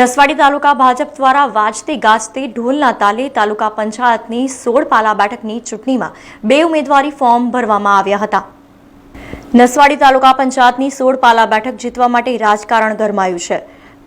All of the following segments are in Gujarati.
નસવાડી તાલુકા ભાજપ દ્વારા વાજતે ગાજતે ઢોલના તાલે તાલુકા પંચાયતની સોળ પાલા બેઠકની ચૂંટણીમાં બે ઉમેદવારી ફોર્મ ભરવામાં આવ્યા હતા. નસવાડી તાલુકા પંચાયતની સોળ પાલા બેઠક જીતવા માટે રાજકારણ ગરમાયું છે.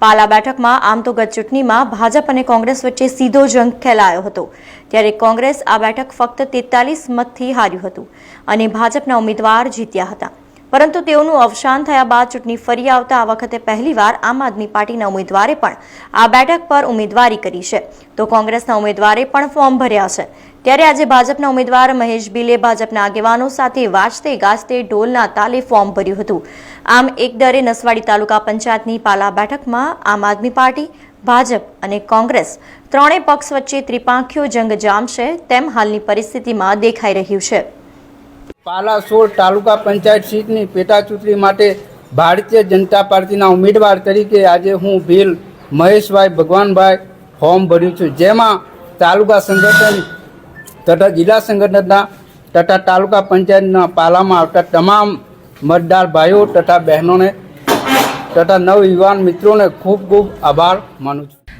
પાલા બેઠકમાં આમ તો ગત ચૂંટણીમાં ભાજપ અને કોંગ્રેસ વચ્ચે સીધો જંગ ખેલાયો હતો. ત્યારે કોંગ્રેસ આ બેઠક ફક્ત તેતાલીસ મતથી હાર્યું હતું અને ભાજપના ઉમેદવાર જીત્યા હતા. પરંતુ તેઓનું અવસાન થયા બાદ ચૂંટણી ફરી આવતા આ વખતે પહેલીવાર આમ આદમી પાર્ટીના ઉમેદવારે પણ આ બેઠક પર ઉમેદવારી કરી છે. તો કોંગ્રેસના ઉમેદવારે પણ ફોર્મ ભર્યા છે. ત્યારે આજે ભાજપના ઉમેદવાર મહેશ બિલે ભાજપના આગેવાનો સાથે વાજતે ગાજતે ઢોલના તાલે ફોર્મ ભર્યું હતું. આમ એક દરે નસવાડી તાલુકા પંચાયતની પાલા બેઠકમાં આમ આદમી પાર્ટી, ભાજપ અને કોંગ્રેસ ત્રણેય પક્ષ વચ્ચે ત્રિપાંખીયો જંગ જામશે તેમ હાલની પરિસ્થિતિમાં દેખાઈ રહ્યું છે. પાલાસોર તાલુકા પંચાયત સીટની પેટા ચૂંટણી માટે ભારતીય જનતા પાર્ટીના ઉમેદવાર તરીકે આજે હું ભીલ મહેશભાઈ ભગવાનભાઈ ફોર્મ ભર્યું છું. જેમાં તાલુકા સંગઠન તથા જિલ્લા સંગઠનના તથા તાલુકા પંચાયતના પાલામાં આવતા તમામ મતદાર ભાઈઓ તથા બહેનોને તથા નવયુવાન મિત્રોને ખૂબ ખૂબ આભાર માનું છું.